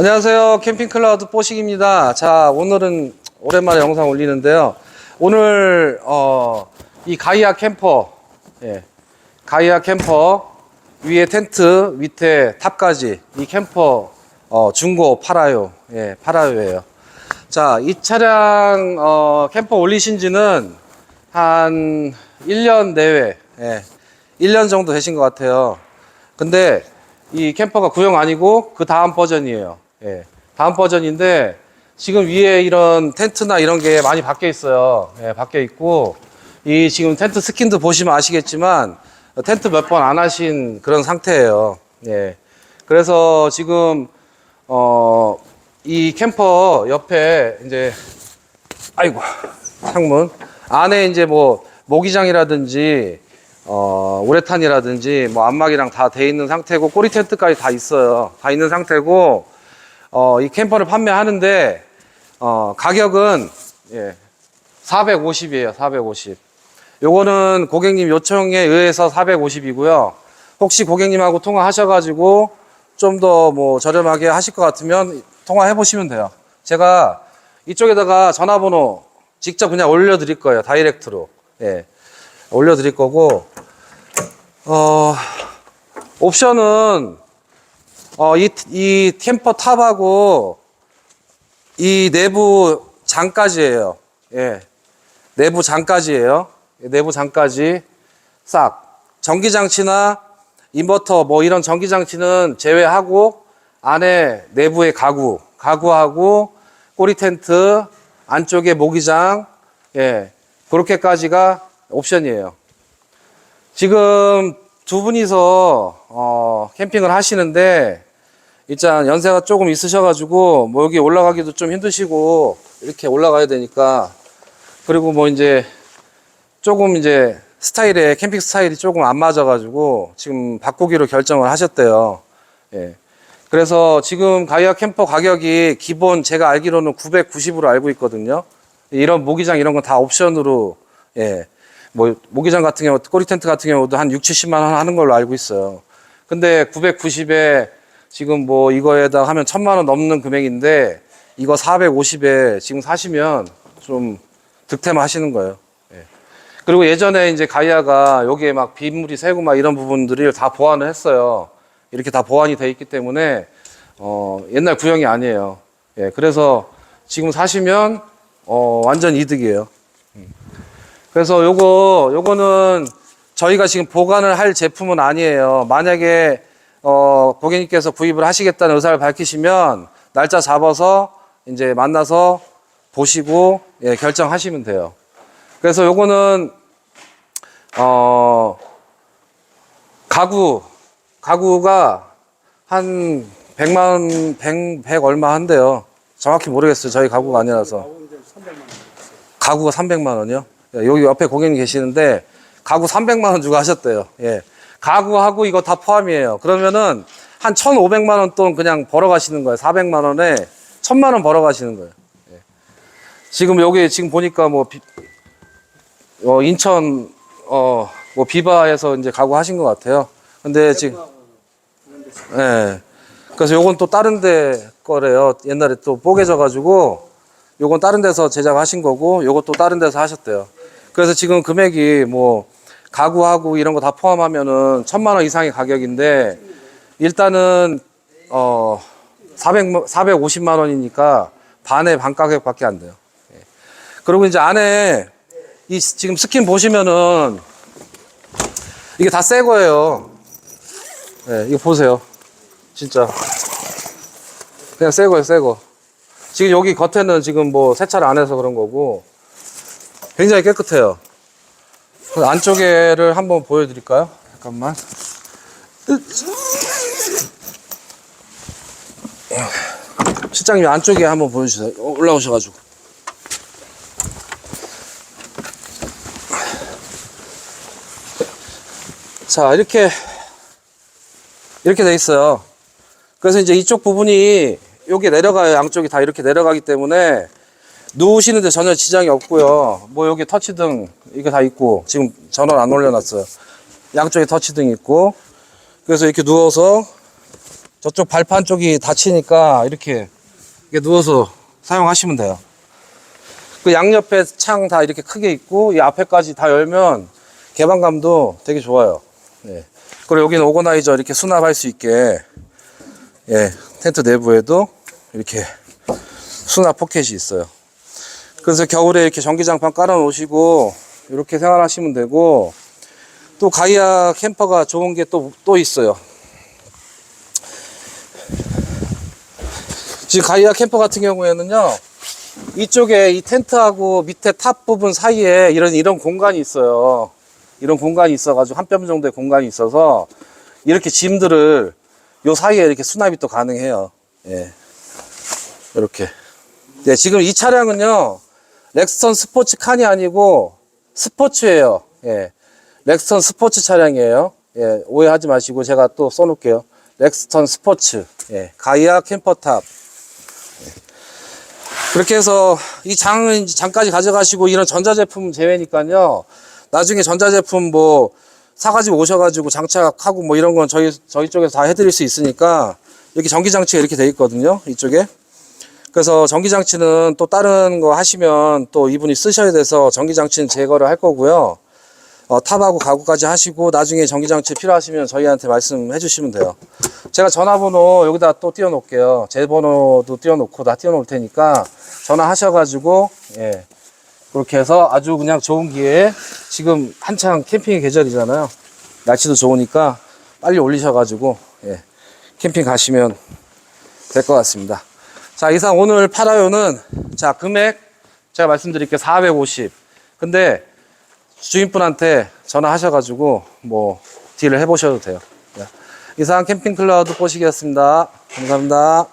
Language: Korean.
안녕하세요. 캠핑클라우드 뽀식입니다. 자, 오늘은 오랜만에 영상 올리는데요. 오늘, 어, 이 가이아 캠퍼, 예, 가이아 캠퍼, 위에 텐트, 밑에 탑까지, 이 캠퍼, 어, 중고 팔아요. 예, 팔아요예요. 자, 이 차량, 어, 캠퍼 올리신 지는 한 1년 내외, 예, 1년 정도 되신 것 같아요. 근데 이 캠퍼가 구형 아니고 그 다음 버전이에요. 예. 다음 버전인데 지금 위에 이런 텐트나 이런 게 많이 바뀌어 있어요. 예, 바뀌어 있고 이 지금 텐트 스킨도 보시면 아시겠지만 텐트 몇 번 안 하신 그런 상태예요. 예. 그래서 지금 어, 이 캠퍼 옆에 이제 아이고 창문 안에 이제 뭐 모기장이라든지 어, 우레탄이라든지 뭐 안막이랑 다 돼 있는 상태고 꼬리 텐트까지 다 있어요. 다 있는 상태고 어, 이 캠퍼를 판매하는데 어, 가격은 예, 450이에요. 450. 요거는 고객님 요청에 의해서 450이고요. 혹시 고객님하고 통화하셔가지고 좀 더 뭐 저렴하게 하실 것 같으면 통화해 보시면 돼요. 제가 이쪽에다가 전화번호 직접 그냥 올려드릴 거예요. 다이렉트로. 예. 올려드릴 거고, 어, 옵션은, 어, 이, 이 캠퍼 탑하고 이 내부 장까지예요. 예. 내부 장까지예요. 예, 내부 장까지 싹. 전기 장치나 인버터 뭐 이런 전기 장치는 제외하고 안에 내부의 가구, 가구하고 꼬리 텐트, 안쪽에 모기장, 예. 그렇게까지가 옵션이에요. 지금 두 분이서 어, 캠핑을 하시는데 일단 연세가 조금 있으셔가지고 뭐 여기 올라가기도 좀 힘드시고 이렇게 올라가야 되니까 그리고 뭐 이제 조금 이제 스타일에 캠핑 스타일이 조금 안 맞아가지고 지금 바꾸기로 결정을 하셨대요. 예. 그래서 지금 가이아 캠퍼 가격이 기본 제가 알기로는 990으로 알고 있거든요. 이런 모기장 이런 건 다 옵션으로 예. 뭐 모기장 같은 경우 꼬리 텐트 같은 경우도 한 6, 70만 원 하는 걸로 알고 있어요. 근데 990에 지금 뭐 이거에다 하면 1000만 원 넘는 금액인데 이거 450에 지금 사시면 좀 득템하시는 거예요. 예. 그리고 예전에 이제 가이아가 여기에 막 빗물이 새고 막 이런 부분들을 다 보완을 했어요. 이렇게 다 보완이 돼 있기 때문에 어, 옛날 구형이 아니에요. 예. 그래서 지금 사시면 어, 완전 이득이에요. 그래서 요거 요거는 저희가 지금 보관을 할 제품은 아니에요. 만약에 어, 고객님께서 구입을 하시겠다는 의사를 밝히시면 날짜 잡아서 이제 만나서 보시고 예, 결정하시면 돼요. 그래서 요거는 어 가구 가구가 한 100만 원, 100, 100 얼마 한대요. 정확히 모르겠어요. 저희 가구가 아니라서. 가구가 300만 원이요? 예, 여기 옆에 고객님 계시는데 가구 300만 원 주고 하셨대요. 예. 가구하고 이거 다 포함이에요. 그러면은 한 1,500만 원 돈 그냥 벌어 가시는 거예요. 400만 원에 1,000만 원 벌어 가시는 거예요. 예. 지금 여기 지금 보니까 뭐 비- 어, 인천 어, 뭐 비바에서 이제 가구 하신 것 같아요. 근데 지금 예. 그래서 요건 또 다른 데 거래요. 옛날에 또 뽀개져 가지고 요건 다른 데서 제작하신 거고 요것도 다른 데서 하셨대요. 그래서 지금 금액이 뭐 가구하고 이런 거 다 포함하면은 천만 원 이상의 가격인데 일단은 어 400, 450만 원이니까 반의 반 가격밖에 안 돼요. 예. 그리고 이제 안에 이 지금 스킨 보시면은 이게 다 새 거예요. 예, 이거 보세요. 진짜. 그냥 새 거예요, 새 거. 지금 여기 겉에는 지금 뭐 세차를 안 해서 그런 거고 굉장히 깨끗해요. 그 안쪽에를 한번 보여드릴까요? 잠깐만. 실장님 안쪽에 한번 보여주세요. 어, 올라오셔가지고. 자 이렇게 이렇게 돼 있어요. 그래서 이제 이쪽 부분이 여기 내려가요. 양쪽이 다 이렇게 내려가기 때문에 누우시는데 전혀 지장이 없고요. 뭐 여기 터치등 이게 다 있고 지금 전원 안 올려놨어요. 양쪽에 터치등 있고 그래서 이렇게 누워서 저쪽 발판 쪽이 닫히니까 이렇게, 이렇게 누워서 사용하시면 돼요. 그 양옆에 창 다 이렇게 크게 있고 이 앞에까지 다 열면 개방감도 되게 좋아요. 예. 그리고 여기는 오거나이저 이렇게 수납할 수 있게 예, 텐트 내부에도 이렇게 수납 포켓이 있어요. 그래서 겨울에 이렇게 전기장판 깔아 놓으시고 이렇게 생활하시면 되고 또 가이아 캠퍼가 좋은 게또또 있어요. 지금 가이아 캠퍼 같은 경우에는요. 이쪽에 이 텐트하고 밑에 탑 부분 사이에 이런 이런 공간이 있어요. 이런 공간이 있어가지고 한 뼘 정도의 공간이 있어서 이렇게 짐들을 요 사이에 이렇게 수납이 또 가능해요. 예. 이렇게. 네, 지금 이 차량은요, 렉스턴 스포츠 칸이 아니고 스포츠예요. 예. 렉스턴 스포츠 차량이에요. 예, 오해하지 마시고 제가 또 써놓을게요. 렉스턴 스포츠. 예, 가이아 캠퍼탑. 그렇게 해서 이 장은 장까지 가져가시고 이런 전자제품 제외니까요. 나중에 전자제품 뭐 사가지고 오셔가지고 장착하고 뭐 이런 건 저희 저희 쪽에서 다 해드릴 수 있으니까 이렇게 전기장치가 이렇게 돼 있거든요. 이쪽에. 그래서 전기장치는 또 다른 거 하시면 또 이분이 쓰셔야 돼서 전기장치는 제거를 할 거고요. 어, 탑하고 가구까지 하시고 나중에 전기장치 필요하시면 저희한테 말씀해 주시면 돼요. 제가 전화번호 여기다 또 띄워놓을게요. 제 번호도 띄워놓고 다 띄워놓을 테니까 전화하셔가지고 예 그렇게 해서 아주 그냥 좋은 기회에 지금 한창 캠핑의 계절이잖아요. 날씨도 좋으니까 빨리 올리셔가지고 예 캠핑 가시면 될 것 같습니다. 자 이상 오늘 팔아요는 자 금액 제가 말씀드릴게요 450 근데 주인분한테 전화하셔가지고 뭐 딜을 해보셔도 돼요. 네. 이상 캠핑 클라우드 뽀시기였습니다. 감사합니다.